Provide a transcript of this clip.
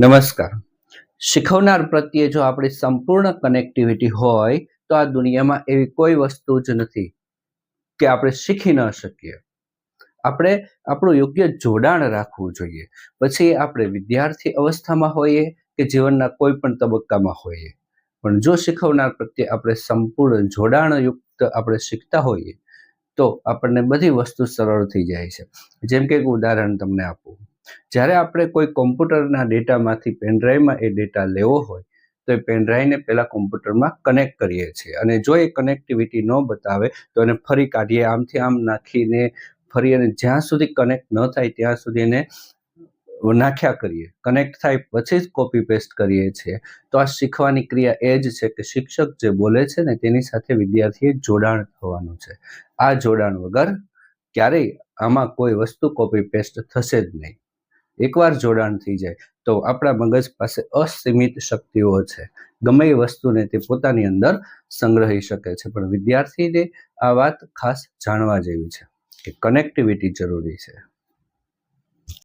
નમસ્કાર. શીખવનાર પ્રત્યે જો આપણી સંપૂર્ણ કનેક્ટિવિટી હોય, તો આ દુનિયામાં એવી કોઈ વસ્તુ જ નથી કે આપણે શીખી ન શકીએ. આપણે આપણું યોગ્ય જોડાણ રાખવું જોઈએ. પછી આપણે વિદ્યાર્થી અવસ્થામાં હોઈએ કે જીવનના કોઈ પણ તબક્કામાં હોઈએ. પણ જો શીખવનાર પ્રત્યે આપણે સંપૂર્ણ જોડાણયુક્ત આપણે શીખતા હોઈએ, તો આપણને બધી વસ્તુ સરળ થઈ જાય છે. જેમ કે એક ઉદાહરણ તમને આપું. જ્યારે આપણે કોઈ કોમ્પ્યુટરના ડેટામાંથી પેનડ્રાઈવમાં એ ડેટા લેવો હોય, તો એ પેનડ્રાઈવને પહેલાં કોમ્પ્યુટરમાં કનેક્ટ કરીએ છીએ. અને જો એ કનેક્ટિવિટી ન બતાવે, તો એને ફરી કાઢીએ. આમથી આમ નાખીને ફરી અને જ્યાં સુધી કનેક્ટ ન થાય, ત્યાં સુધી એને નાખ્યા કરીએ. કનેક્ટ થાય પછી જ કોપી પેસ્ટ કરીએ છીએ. તો આ શીખવાની ક્રિયા એ જ છે કે શિક્ષક જે બોલે છે ને, તેની સાથે વિદ્યાર્થીએ જોડાણ થવાનું છે. આ જોડાણ વગર ક્યારેય આમાં કોઈ વસ્તુ કોપી પેસ્ટ થશે જ નહીં. એકવાર જોડાણ થઈ જાય, તો આપણા મગજ પાસે અસીમિત શક્તિઓ છે. ગમે એ વસ્તુને તે પોતાની અંદર સંગ્રહી શકે છે, પણ વિદ્યાર્થીને આ વાત ખાસ જાણવા જેવી છે કે કનેક્ટિવિટી જરૂરી છે.